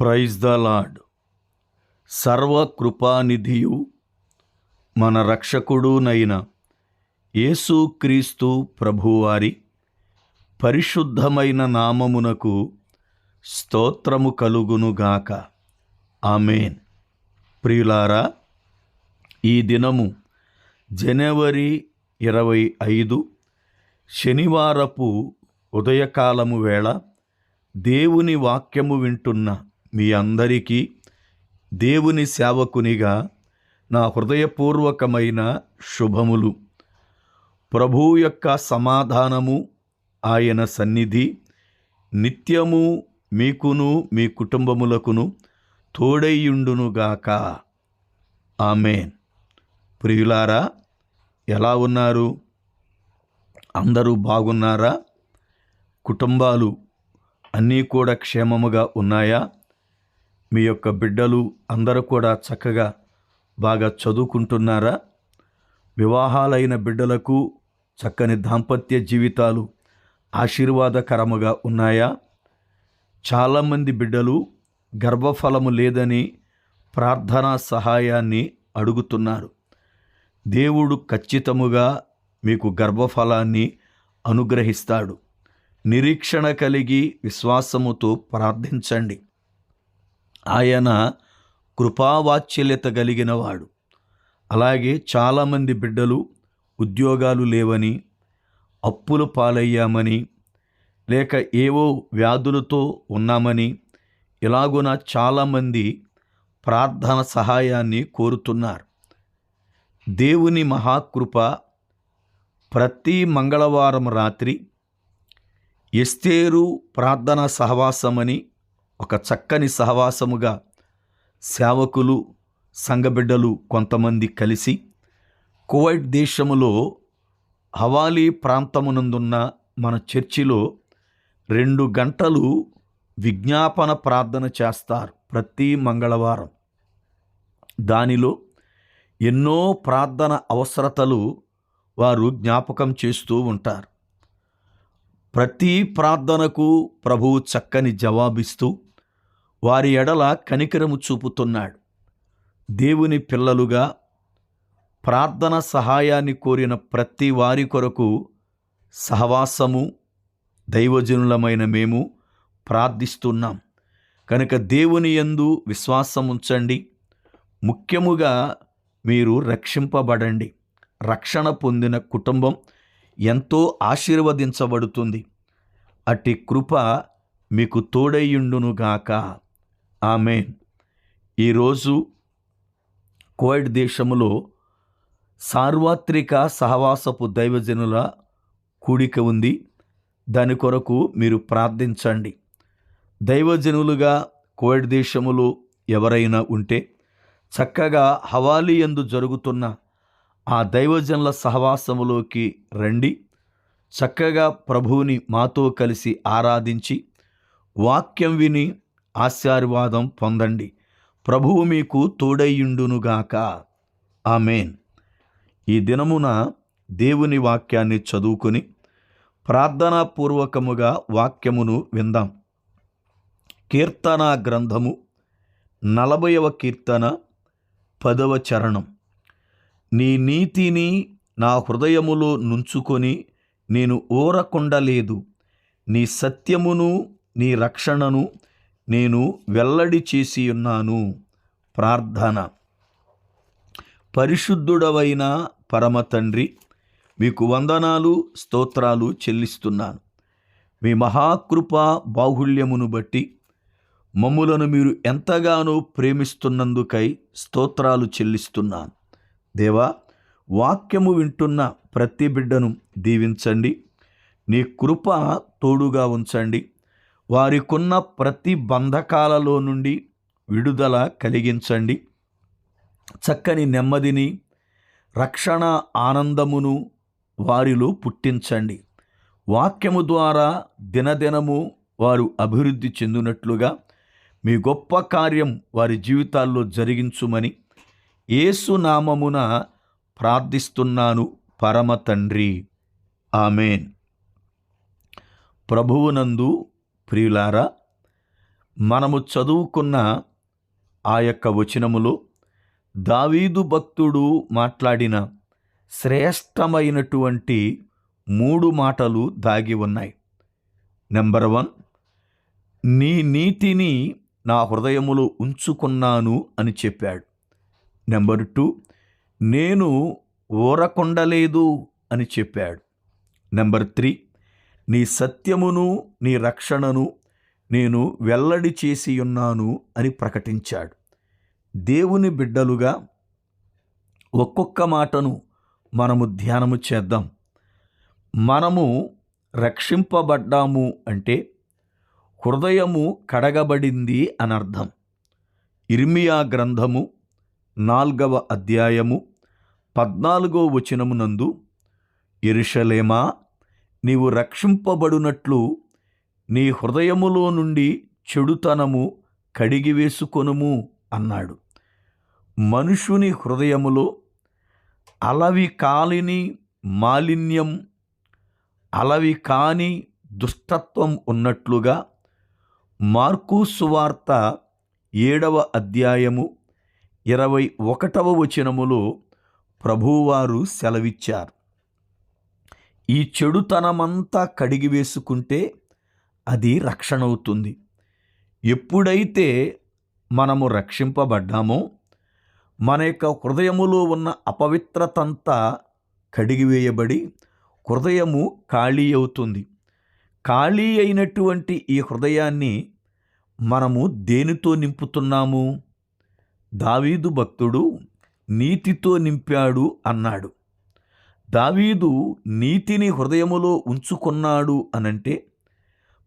Praise the lord సర్వకృపానిధియు మన రక్షకుడునైన యేసుక్రీస్తు ప్రభువారి పరిశుద్ధమైన నామమునకు స్తోత్రము కలుగునుగాక ఆమెన్. ప్రియులారా ఈ దినము జనవరి ఇరవై ఐదు శనివారపు ఉదయకాలము వేళ దేవుని వాక్యము వింటున్న మీ అందరికీ దేవుని సేవకునిగా నా హృదయపూర్వకమైన శుభములు. ప్రభు యొక్క సమాధానము ఆయన సన్నిధి. నిత్యము మీకును మీ కుటుంబములకును తోడైయుండునుగాక ఆమెన్. ప్రియులారా ఎలా ఉన్నారు? అందరూ బాగున్నారా? కుటుంబాలు అన్నీ కూడా క్షేమముగా ఉన్నాయా? మీ యొక్క బిడ్డలు అందరూ కూడా చక్కగా బాగా చదువుకుంటున్నారా? వివాహాలైన బిడ్డలకు చక్కని దాంపత్య జీవితాలు ఆశీర్వాదకరముగా ఉన్నాయా? చాలామంది బిడ్డలు గర్భఫలము లేదని ప్రార్థనా సహాయాన్ని అడుగుతున్నారు. దేవుడు ఖచ్చితముగా మీకు గర్భఫలాన్ని అనుగ్రహిస్తాడు. నిరీక్షణ కలిగి విశ్వాసముతో ప్రార్థించండి. ఆయన కృపావాత్సల్యత కలిగినవాడు అలాగే చాలామంది బిడ్డలు ఉద్యోగాలు లేవని అప్పులు పాలయ్యామని లేక ఏవో వ్యాధులతో ఉన్నామని ఇలాగున చాలామంది ప్రార్థన సహాయాన్ని కోరుతున్నారు. దేవుని మహాకృప ప్రతి మంగళవారం రాత్రి ఎస్తేరు ప్రార్థన సహవాసమని ఒక చక్కని సహవాసముగా సేవకులు సంఘబిడ్డలు కొంతమంది కలిసి కువైట్ దేశములో హవాలీ ప్రాంతమునందున్న మన చర్చిలో రెండు గంటలు విజ్ఞాపన ప్రార్థన చేస్తారు ప్రతి మంగళవారం. దానిలో ఎన్నో ప్రార్థన అవసరతలు వారు జ్ఞాపకం చేస్తూ ఉంటారు. ప్రతి ప్రార్థనకు ప్రభువు చక్కని జవాబిస్తూ వారి ఎడల కనికరము చూపుతున్నాడు. దేవుని పిల్లలుగా ప్రార్థన సహాయాన్ని కోరిన ప్రతి వారి కొరకు సహవాసము దైవజనులమైన మేము ప్రార్థిస్తున్నాం. కనుక దేవుని యందు విశ్వాసం ఉంచండి. ముఖ్యముగా మీరు రక్షింపబడండి. రక్షణ పొందిన కుటుంబం ఎంతో ఆశీర్వదించబడుతుంది. అట్టి కృప మీకు తోడయ్యుండునుగాక ఆమె ఈరోజు కోవిడ్ దేశములో సార్వత్రిక సహవాసపు దైవజనుల కూడిక ఉంది. దాని కొరకు మీరు ప్రార్థించండి. దైవజనులుగా కోవిడ్ దేశములో ఎవరైనా ఉంటే చక్కగా హవాలీ ఎందు జరుగుతున్న ఆ దైవజనుల సహవాసములోకి రండి. చక్కగా ప్రభువుని మాతో కలిసి ఆరాధించి వాక్యం విని ఆశీర్వాదం పొందండి. ప్రభువు మీకు తోడయ్యుండునుగాక. ఆమెన్. ఈ దినమున దేవుని వాక్యాన్ని చదువుకొని ప్రార్థనాపూర్వకముగా వాక్యమును విందాం. కీర్తన గ్రంథము నలభైవ కీర్తన పదవ చరణం. నీ నీతిని నా హృదయములో నుంచుకొని నేను ఊరకుండలేదు నీ సత్యమును నీ రక్షణను నేను వెల్లడి చేసి ఉన్నాను. ప్రార్థన. పరిశుద్ధుడవైన పరమ తండ్రి మీకు వందనాలు స్తోత్రాలు చెల్లిస్తున్నాను. మీ మహాకృప బాహుళ్యమును బట్టి మమ్ములను మీరు ఎంతగానో ప్రేమిస్తున్నందుకై స్తోత్రాలు చెల్లిస్తున్నాను. దేవా వాక్యము వింటున్న ప్రతి బిడ్డను దీవించండి. నీ కృప తోడుగా ఉంచండి. వారికున్న ప్రతి బంధకాలలో నుండి విడుదల కలిగించండి. చక్కని నెమ్మదిని రక్షణ ఆనందమును వారిలో పుట్టించండి. వాక్యము ద్వారా దినదినము వారు అభివృద్ధి చెందినట్లుగా మీ గొప్ప కార్యం వారి జీవితాల్లో జరిగించుమని ఏసు నామమున ప్రార్థిస్తున్నాను. పరమ తండ్రి. ఆమెన్. ప్రభువునందు ప్రియులారా మనము చదువుకున్న ఆ యొక్క వచనములో దావీదు భక్తుడు మాట్లాడిన శ్రేష్టమైనటువంటి మూడు మాటలు దాగి ఉన్నాయి. నెంబర్ వన్ నీ నీతిని నా హృదయములో ఉంచుకున్నాను అని చెప్పాడు. నెంబర్ టూ నేను ఊరకొండలేదు అని చెప్పాడు. నెంబర్ త్రీ నీ సత్యమును నీ రక్షణను నేను వెల్లడి చేసి ఉన్నాను అని ప్రకటించాడు. దేవుని బిడ్డలుగా ఒక్కొక్క మాటను మనము ధ్యానము చేద్దాం. మనము రక్షింపబడ్డాము అంటే హృదయము కడగబడింది అనర్థం. ఇర్మియా గ్రంథము నాల్గవ అధ్యాయము పద్నాలుగో వచనమునందు ఎరుషలేమా నీవు రక్షింపబడునట్లు నీ హృదయములో నుండి చెడుతనము కడిగివేసుకొనుము అన్నాడు. మనుషుని హృదయములో అలవి కాలిని మాలిన్యం అలవి కాని దుష్టత్వం ఉన్నట్లుగా మార్కు సువార్త ఏడవ అధ్యాయము ఇరవై ఒకటవ వచనములో ప్రభువారు సెలవిచ్చారు. ఈ చెడుతనమంతా కడిగి వేసుకుంటే అది రక్షణ అవుతుంది ఎప్పుడైతే మనము రక్షింపబడ్డామో మన యొక్క హృదయములో ఉన్న అపవిత్రతంతా కడిగివేయబడి హృదయము ఖాళీ అవుతుంది. ఖాళీ అయినటువంటి ఈ హృదయాన్ని మనము దేనితో నింపుతున్నాము? దావీదు భక్తుడు నీతితో నింపాడు అన్నాడు. దావీదు నీతిని హృదయములో ఉంచుకున్నాడు అనంటే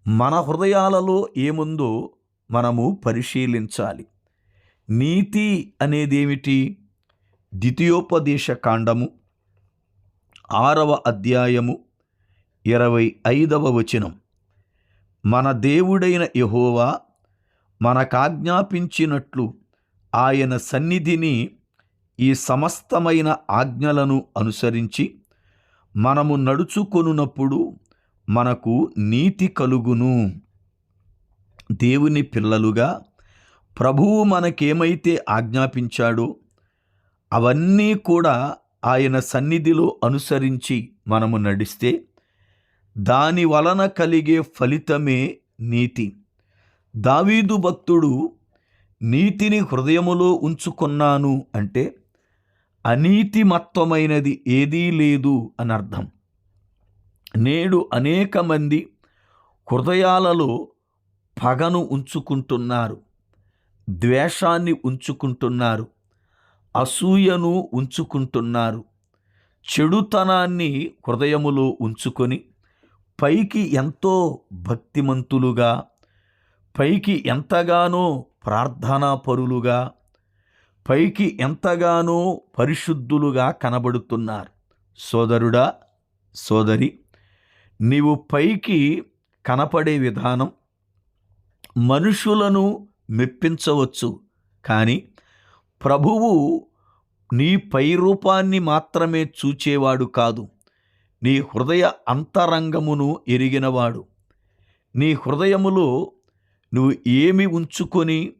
మన హృదయాలలో ఏముందో మనము పరిశీలించాలి. నీతి అనేదేమిటి? ద్వితీయోపదేశ కాండము ఆరవ అధ్యాయము ఇరవై ఐదవ వచనం. మన దేవుడైన యహోవా మనకాజ్ఞాపించినట్లు ఆయన సన్నిధిని ఈ సమస్తమైన ఆజ్ఞలను అనుసరించి మనము నడుచుకొనున్నప్పుడు మనకు నీతి కలుగును. దేవుని పిల్లలుగా ప్రభువు మనకేమైతే ఆజ్ఞాపించాడో అవన్నీ కూడా ఆయన సన్నిధిలో అనుసరించి మనము నడిస్తే దాని వలన కలిగే ఫలితమే నీతి. దావీదు భక్తుడు నీతిని హృదయములో ఉంచుకున్నాను అంటే అనీతిమత్వమైనది ఏదీ లేదు అని అర్థం నేడు అనేక మంది హృదయాలలో పగను ఉంచుకుంటున్నారు ద్వేషాన్ని ఉంచుకుంటున్నారు అసూయను ఉంచుకుంటున్నారు చెడుతనాన్ని హృదయములో ఉంచుకొని పైకి ఎంతో భక్తిమంతులుగా పైకి ఎంతగానో ప్రార్థనాపరులుగా పైకి ఎంతగానో పరిశుద్ధులుగా కనబడుతున్నారు. సోదరుడా సోదరి నీవు పైకి కనపడే విధానం మనుషులను మెప్పించవచ్చు కానీ ప్రభువు నీ పై రూపాన్ని మాత్రమే చూచేవాడు కాదు. నీ హృదయ అంతరంగమును ఎరిగినవాడు. నీ హృదయములో నువ్వు ఏమి ఉంచుకొని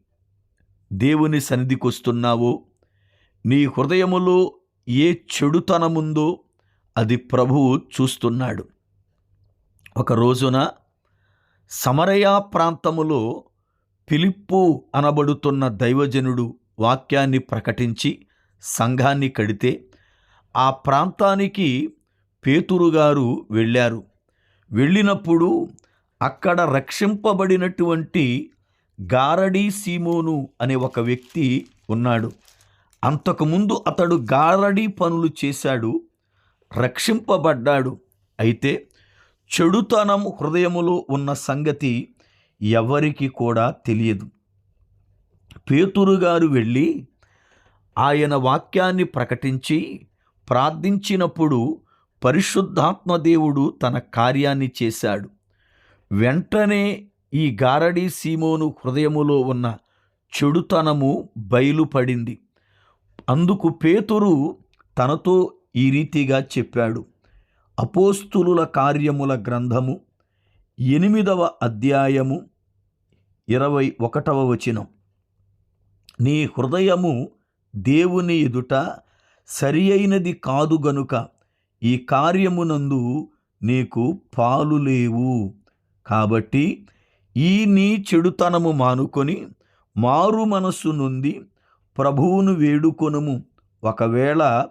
దేవుని సన్నిధికొస్తున్నావో. నీ హృదయములో ఏ చెడుతనముందో అది ప్రభువు చూస్తున్నాడు. ఒక రోజున సమరయా ప్రాంతములో పిలిప్పు అనబడుతున్న దైవజనుడు వాక్యాన్ని ప్రకటించి సంఘాన్ని కడితే ఆ ప్రాంతానికి పేతురుగారు వెళ్ళారు. వెళ్ళినప్పుడు అక్కడ రక్షింపబడినటువంటి గారడీ సీమోను అనే ఒక వ్యక్తి ఉన్నాడు. అంతకుముందు అతడు గారడీ పనులు చేశాడు రక్షింపబడ్డాడు. అయితే చెడుతనం హృదయములో ఉన్న సంగతి ఎవరికి కూడా తెలియదు. పేతురు గారు వెళ్ళి ఆయన వాక్యాన్ని ప్రకటించి ప్రార్థించినప్పుడు పరిశుద్ధాత్మ దేవుడు తన కార్యాన్ని చేశాడు. వెంటనే ఈ గారడీ సీమోను హృదయములో ఉన్న చెడుతనము బయలుపడింది. అందుకు పేతురు తనతో ఈ రీతిగా చెప్పాడు. అపోస్తులుల కార్యముల గ్రంథము ఎనిమిదవ అధ్యాయము ఇరవై ఒకటవ వచనం. నీ హృదయము దేవుని ఎదుట సరి అయినది కాదు గనుక ఈ కార్యమునందు నీకు పాలు లేవు. కాబట్టి ఈ నీ చెడుతనము మానుకొని మారు మనస్సు నుండి ప్రభువును వేడుకొనుము. ఒకవేళ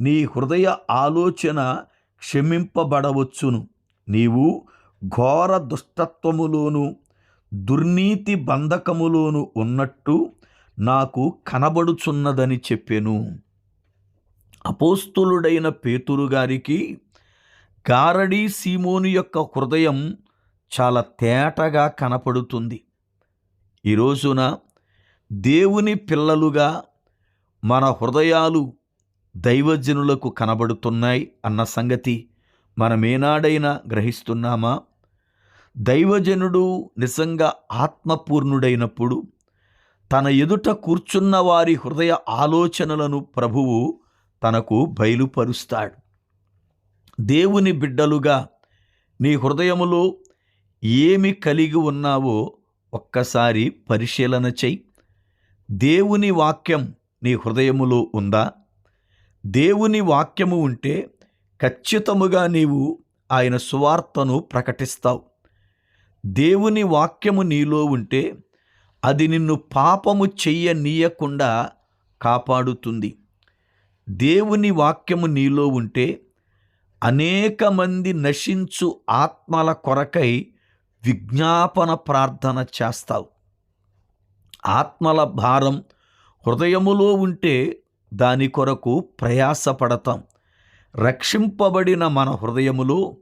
నీ హృదయ ఆలోచన క్షమింపబడవచ్చును. నీవు ఘోర దుష్టత్వములోను దుర్నీతి బంధకములోను ఉన్నట్టు నాకు కనబడుచున్నదని చెప్పెను. అపోస్తులుడైన పేతురు గారికి గారడీ సీమోను యొక్క హృదయం చాలా తేటగా కనపడుతుంది. ఈ రోజున దేవుని పిల్లలుగా మన హృదయాలు దైవజనులకు కనబడుతున్నాయి అన్న సంగతి మనమేనాడైనా గ్రహిస్తున్నామా? దైవజనుడు నిజంగా ఆత్మపూర్ణుడైనప్పుడు తన ఎదుట కూర్చున్న వారి హృదయ ఆలోచనలను ప్రభువు తనకు బయలుపరుస్తాడు. దేవుని బిడ్డలుగా నీ హృదయములో ఏమి కలిగి ఉన్నావో ఒక్కసారి పరిశీలన చెయ్యి. దేవుని వాక్యం నీ హృదయములో ఉందా? దేవుని వాక్యము ఉంటే ఖచ్చితముగా నీవు ఆయన సువార్తను ప్రకటిస్తావు. దేవుని వాక్యము నీలో ఉంటే అది నిన్ను పాపము చెయ్యనీయకుండా కాపాడుతుంది. దేవుని వాక్యము నీలో ఉంటే అనేక మంది నశించు ఆత్మల కొరకై విజ్ఞాపన ప్రార్థన చేస్తావు. ఆత్మల భారం హృదయములో ఉంటే దాని కొరకు ప్రయాసపడతాం. రక్షింపబడిన మన హృదయములో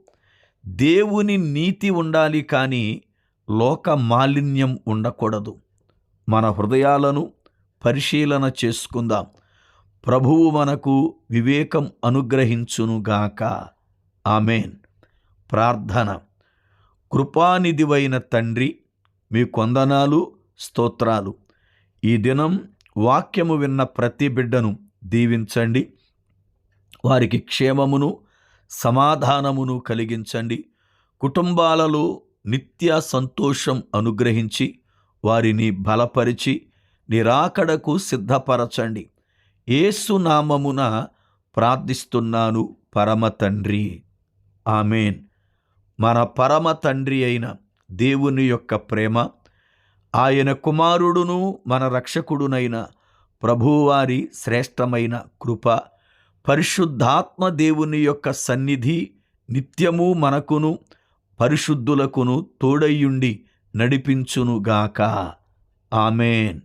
దేవుని నీతి ఉండాలి కానీ లోక మాలిన్యం ఉండకూడదు. మన హృదయాలను పరిశీలన చేసుకుందాం. ప్రభువు మనకు వివేకం అనుగ్రహించునుగాక. ఆమెన్. ప్రార్థన. కృపానిధివైన తండ్రి మీ కొందనాలు స్తోత్రాలు. ఈ దినం వాక్యము విన్న ప్రతి బిడ్డను దీవించండి. వారికి క్షేమమును సమాధానమును కలిగించండి. కుటుంబాలలో నిత్య సంతోషం అనుగ్రహించి వారిని బలపరిచి నిరాకడకు సిద్ధపరచండి. ఏసునామమున ప్రార్థిస్తున్నాను పరమ తండ్రి. ఆమెన్. మన పరమ తండ్రి అయిన దేవుని యొక్క ప్రేమ ఆయన కుమారుడును మన రక్షకుడునైన ప్రభువారి శ్రేష్టమైన కృప పరిశుద్ధాత్మ దేవుని యొక్క సన్నిధి నిత్యము మనకును పరిశుద్ధులకును తోడయ్యుండి నడిపించునుగాక. ఆమెన్.